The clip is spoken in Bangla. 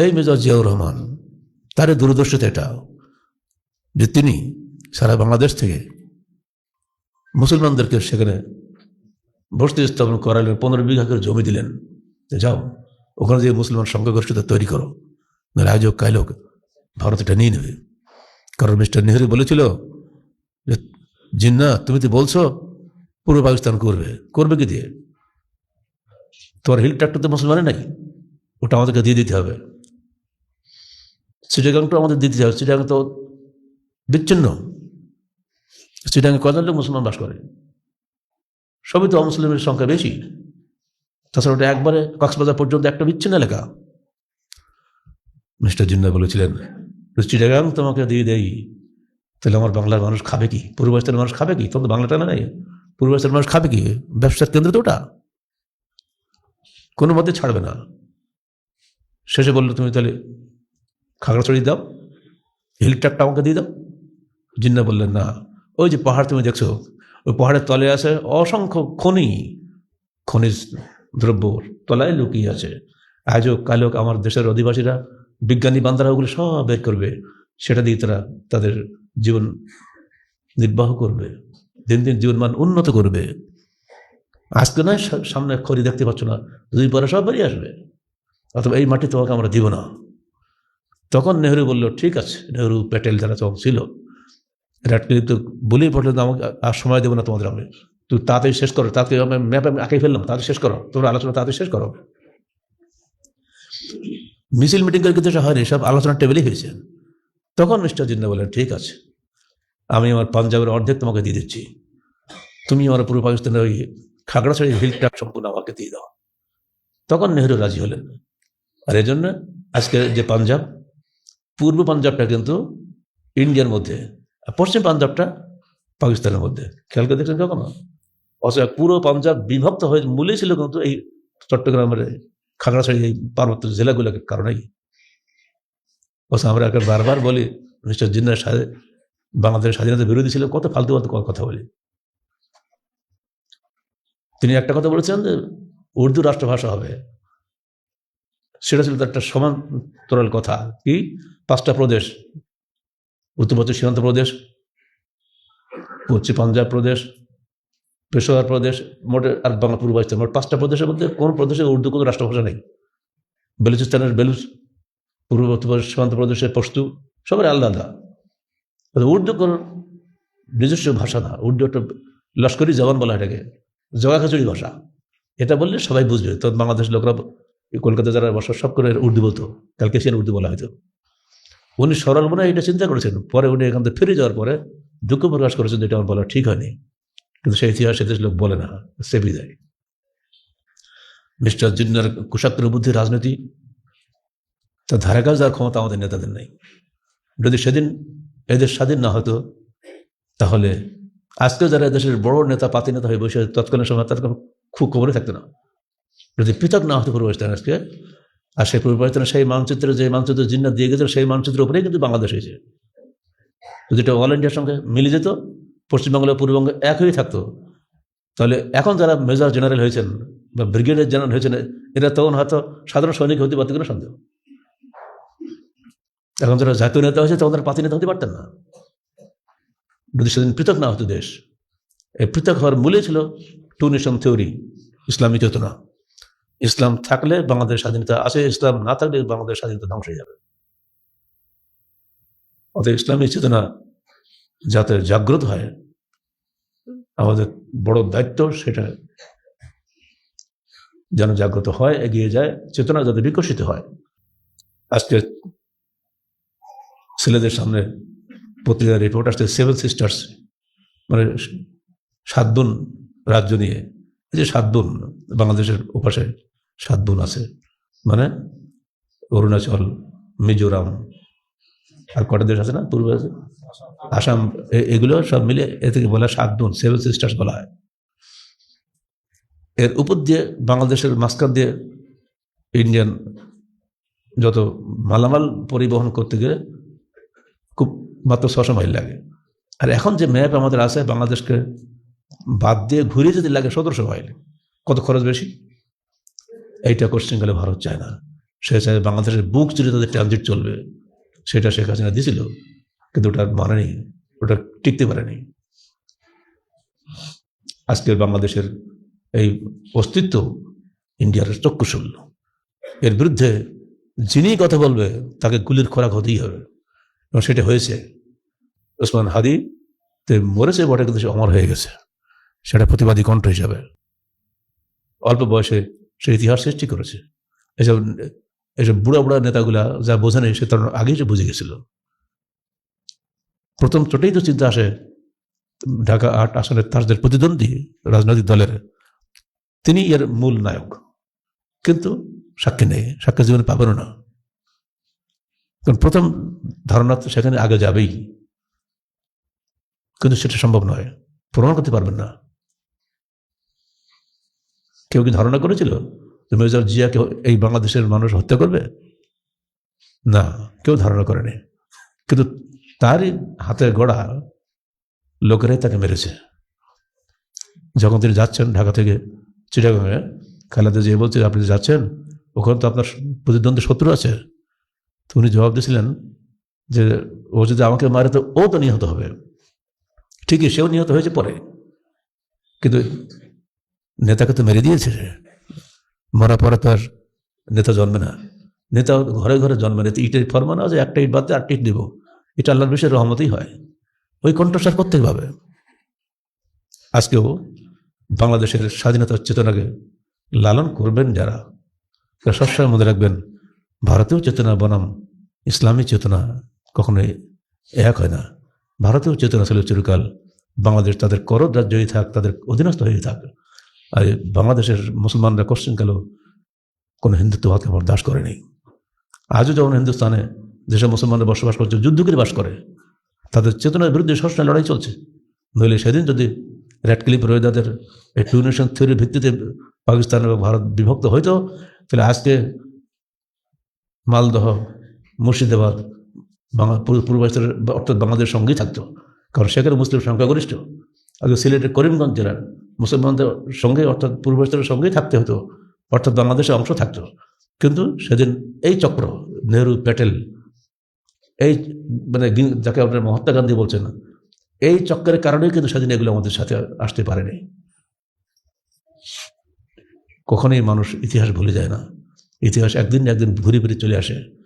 এই মেজর জিয়াউর রহমান, তার দূরদর্শিতা এটা যে তিনি সারা বাংলাদেশ থেকে মুসলমানদেরকে সেখানে বসতি স্থাপন করালেন, পনেরো বিঘা করে জমি দিলেন। যাও, ওখানে যে মুসলমান সংখ্যাগরিষ্ঠতা তৈরি করো আজ হোক হোক, ভারত এটা নিয়ে নেবে। কারণ মিস্টার নেহরু বলেছিল যে জিন্না তুমি তো বলছো, পূর্ব পাকিস্তান করবে। করবে কি দিয়ে? তোমার হিল ট্রাক্টর তো মুসলমানের নাই ওটা আমাদেরকে দিয়ে দিতে হবে। চিটাগাংটা আমাদের দিতে হবে চিটাগাং তো বিচ্ছিন্ন। চিটাগাংয়ে কজন লোক মুসলমান বাস করে? সবই তো অমুসলিমের সংখ্যা বেশি। তাছাড়া ওটা একবারে কক্সবাজার পর্যন্ত একটা বিচ্ছিন্ন এলাকা। মিস্টার জিন্না বলেছিলেন চিটাগাং তোমাকে দিয়ে দেই, তাহলে আমার বাংলার মানুষ খাবে কি? পূর্বাঞ্চলের মানুষ খাবে কি? তোমার তো বাংলাটা না নেই। পূর্বাঞ্চলের মানুষ খাবে কি? ব্যবসার কেন্দ্র তো ওটা। কোনো মতে ছাড়বে না। শেষে বলল, তুমি তাহলে খাগড়াছড়ি দাও হিল ট্র্যাকটা আমাকে দিয়ে দাও জিন্না বললেন, না, ওই যে পাহাড় তুমি দেখছ, ওই পাহাড়ের তলে আছে অসংখ্য খনি, খনিজ দ্রব্য তলায় লুকিয়ে আছে। আজও কালক আমার দেশের অধিবাসীরা, বিজ্ঞানী বান্দারা ওগুলো সব বের করবে। সেটা দিয়ে তারা তাদের জীবন নির্বাহ করবে, দিন দিন জীবনমান উন্নত করবে। আজকে নয় সামনে খড়ি দেখতে পাচ্ছ না, দুই পরে সব বেরিয়ে আসবে। অথবা এই মাটি তোমাকে আমরা দিব না। তখন নেহরু বলল, ঠিক আছে। নেহরু, প্যাটেল যারা তখন ছিল বিরাট কোহলি তো বলেই পড়ল, আমাকে আর সময় দেবো না তোমাদের আমি। তুই তাড়াতাড়ি শেষ করো তাড়াতাড়ি আমি ম্যাপ আমি আঁকে ফেললাম, তাড়াতাড়ি শেষ করো। তোমরা আলোচনা তাড়াতাড়ি শেষ করো। মিছিল মিটিং করে কিন্তু হয়নি, সব আলোচনার টেবিলেই হয়েছে। তখন মিস্টার জিন্না বললেন, ঠিক আছে, আমি আমার পাঞ্জাবের অর্ধেক তোমাকে দিয়ে দিচ্ছি। তুমি আমার পূর্ব পাকিস্তানের ওই খাগড়াছড়ি হিলটা সম্পূর্ণ আমাকে দিয়ে দাও। তখন নেহরু রাজি হলেন। আর এই জন্য আজকে যে পাঞ্জাব পূর্ব পাঞ্জাবটা কিন্তু ইন্ডিয়ার মধ্যে, আর পশ্চিম পাঞ্জাবটা পাকিস্তানের মধ্যে। খেয়াল করে দেখছেন কখনো? অথচ পুরো পাঞ্জাব বিভক্ত হয়ে মূলে ছিল কিন্তু এই চট্টগ্রামের খাগড়াছড়ি এই পার্বত্য জেলাগুলোকে কারণেই। অথচ আমরা একটা বারবার বলি, মিস্টার জিন্নার সাথে বাংলাদেশের স্বাধীনতা বিরোধী ছিল, কত ফালতু ফালতু কথা বলি। তিনি একটা কথা বলেছেন যে উর্দু রাষ্ট্রভাষা হবে সেটা ছিল তার একটা সমান্তরাল কথা কি? পাঁচটা প্রদেশ। উত্তর পশ্চিম সীমান্ত প্রদেশ, পশ্চিম পাঞ্জাব প্রদেশ, পেশোয়ার প্রদেশ, মোটে আর বাংলা পূর্ব পাকিস্তান। মোট পাঁচটা প্রদেশের মধ্যে কোন প্রদেশে উর্দু কোনো রাষ্ট্রভাষা নেই? বেলুচিস্তানের বেলুচ, পূর্ব সীমান্ত প্রদেশের পশতু, সবাই আলাদা। আলাদা উর্দু কোনো নিজস্ব ভাষা না। উর্দু একটা লস্করি জবান বলা এটাকে। জগা খিচুড়ি ভাষা। এটা বললে সবাই বুঝবে। তো বাংলাদেশ লোকরা কলকাতা যারা বসা সব করে উর্দু বলতো ক্যালকেশিয়ান উর্দু বলা হয়তো উনি সরল মনে এটা চিন্তা করেছেন। পরে উনি এখান থেকে ফিরে যাওয়ার পরে দুঃখ প্রকাশ করেছেন যে এটা আমার বলা ঠিক হয়নি। কিন্তু সেই ইতিহাস দেশ লোক বলে না সেবি দেয় মিস্টার জিন্নার কুশাগ্র বুদ্ধি রাজনীতি, তার ধারে কাজ যাওয়ার ক্ষমতা আমাদের নেতাদের নেই। যদি সেদিন এদের স্বাধীন না হতো, তাহলে আজকে যারা দেশের বড় নেতা, পাতি নেতা হয়ে বসে তৎকালীন সময় তার খুব খবরে থাকতো না। যদি পৃথক না হতো পূর্ব পাকিস্তান আজকে আর সেই পূর্ব পাকিস্তানের সেই মানচিত্রে, যে মানচিত্র জিন্না দিয়ে গেছিল, সেই মানচিত্রের উপরেই কিন্তু বাংলাদেশ হয়েছে। যদি এটা অল ইন্ডিয়ার সঙ্গে মিলে যেত, পশ্চিমবঙ্গ ও পূর্ববঙ্গ এক হয়ে থাকতো। তাহলে এখন যারা মেজর জেনারেল হয়েছেন বা ব্রিগেডিয়ার জেনারেল হয়েছেন, এরা তখন হয়তো সাধারণ সৈনিক হতে পারত কিনা সন্দেহ। এখন যারা জাতীয় নেতা হয়েছে, তখন তারা পাতি নেতা হতে পারতেন না। যদি সেদিন পৃথক না হতো দেশ, এই পৃথক হওয়ার মূলে ছিল টু নেশন থিওরি ইসলামী চেতনা। ইসলাম থাকলে বাংলাদেশ স্বাধীনতা আছে, ইসলাম না থাকলে বাংলাদেশ স্বাধীনতা ধ্বংস হয়ে যাবে। অতএব ইসলামী চেতনা যাতে জাগ্রত হয়, আমাদের বড় দায়িত্ব সেটা যেন জাগ্রত হয়, এগিয়ে যায়, চেতনা যাতে বিকশিত হয়। আজকে ছেলেদের সামনে পত্রিকার রিপোর্ট আসছে সেভেন সিস্টার্স মানে সাত রাজ্য নিয়ে। এই যে সাত বাংলাদেশের ওপাশে সাত বোন আছে। মানে অরুণাচল, মিজোরাম, আর কটা দেশ আছে না? পূর্বে আছে? আসাম এগুলো সব মিলে এ থেকে বলা সাত বোন, সেভেন সিস্টার্স বলা হয়। এর উপর দিয়ে বাংলাদেশের মাঝখান দিয়ে ইন্ডিয়ান যত মালামাল পরিবহন করতে গেলে খুব মাত্র ছশো মাইল লাগে। আর এখন যে ম্যাপ আমাদের আছে, বাংলাদেশকে বাদ দিয়ে ঘুরে যদি লাগে সতেরোশো মাইল। কত খরচ বেশি? এইটা কোশ্চেন গেলে ভারত চায় না। সে চায় বাংলাদেশের বুক চিরে তাদের ট্রানজিট চলবে, সেটা শেখ হাসিনা দিয়েছিল কিন্তু ওটা মানেনি, ওটা টিকতে পারেনি। আজকের বাংলাদেশের এই অস্তিত্ব ইন্ডিয়ার চক্ষুশূল এর বিরুদ্ধে যিনি কথা বলবে, তাকে গুলির খোরাক হতেই হবে। এবং সেটা হয়েছে। ওসমান হাদি তে মরেছে বটে, কিন্তু সে অমর হয়ে গেছে। সেটা প্রতিবাদী কণ্ঠ হিসাবে। অল্প বয়সে সে ইতিহাস সৃষ্টি করেছে। এসব এসব বুড়া বুড়া নেতাগুলা যা বোঝে নেই, সে তার আগেই সে বুঝে গেছিল। প্রথম চোটেই তো চিন্তা আসে, ঢাকা আট আসনের তাদের প্রতিদ্বন্দ্বী রাজনৈতিক দলের। তিনি এর মূল নায়ক। কিন্তু সাক্ষী নেই, সাক্ষী জীবনে পাবেনও না। কারণ প্রথম ধারণা তো সেখানে আগে যাবেই। কিন্তু সেটা সম্ভব নয়, প্রমাণ করতে পারবেন না। কেউ কি ধারণা করেছিল? যে মেজর জিয়াকে এই বাংলাদেশের মানুষ হত্যা করবে? না, কেউ ধারণা করেনি। কিন্তু তারই হাতে গড়া লোকেরাই তাকে মেরেছে। যখন তিনি যাচ্ছেন ঢাকা থেকে চিটাগাঙে খেলাতে যেয়ে বলছে, আপনি যাচ্ছেন, ওখানে তো আপনার প্রতিদ্বন্দ্বী শত্রু আছে। তো উনি জবাব দিয়েছিলেন যে, ও যদি আমাকে মারে, তো ও তো নিহত হবে। ঠিকই, সেও নিহত হয়েছে পরে। কিন্তু নেতাকে তো মেরে দিয়েছে। মরা পরে তো আর নেতা জন্মে না। নেতা ঘরে ঘরে জন্মে না। তো ইটের ফরমান আছে, একটা ইট বাদ দিয়ে আটটা ইট দিব। এটা আল্লাহর বিষয়ে রহমতেই হয়। ওই কণ্ঠস্বর করতে পাবে আজকেও বাংলাদেশের স্বাধীনতার চেতনাকে লালন করবেন যারা, তারা সবসময় মনে রাখবেন ভারতীয় চেতনা বনাম, ইসলামী চেতনা কখনোই এক হয় না। ভারতীয় চেতনা ছিল চিরকাল। বাংলাদেশ তাদের করদ রাজ্যই থাক, তাদের অধীনস্থ হয়ে থাক। আর বাংলাদেশের মুসলমানরা কোশ্চিনকালেও কোনো হিন্দুত্ববাদকে বরদাস করেনি আজও যখন হিন্দুস্তানে যেসব মুসলমানরা বসবাস করছে যুদ্ধ করে বাস করে, তাদের চেতনার বিরুদ্ধে সবসময় লড়াই চলছে। নইলে সেদিন যদি রেড ক্লিপ রোহিদাদের এই টু নেশন থিওরির ভিত্তিতে পাকিস্তান এবং ভারত বিভক্ত হইতো, তাহলে আজকে মালদহ, মুর্শিদাবাদ, বাংলা, পূর্ব- পূর্বাঞ্চলের অর্থাৎ বাংলাদেশের সঙ্গেই থাকতো। কারণ সেখানে মুসলিম সংখ্যাগরিষ্ঠ আগে সিলেটের করিমগঞ্জ জেলার মুসলমানদের সঙ্গে, অর্থাৎ পূর্বাঞ্চলের সঙ্গেই থাকতে হতো, অর্থাৎ বাংলাদেশের অংশ থাকতো। কিন্তু সেদিন এই চক্র, নেহরু প্যাটেল, এই মানে যাকে আপনার মহাত্মা গান্ধী বলছেন, এই চক্রের কারণেই কিন্তু সেদিন এগুলো আমাদের সাথে আসতে পারেনি। কখনোই মানুষ ইতিহাস ভুলে যায় না। ইতিহাস একদিন একদিন ঘুরে ফিরে চলে আসে।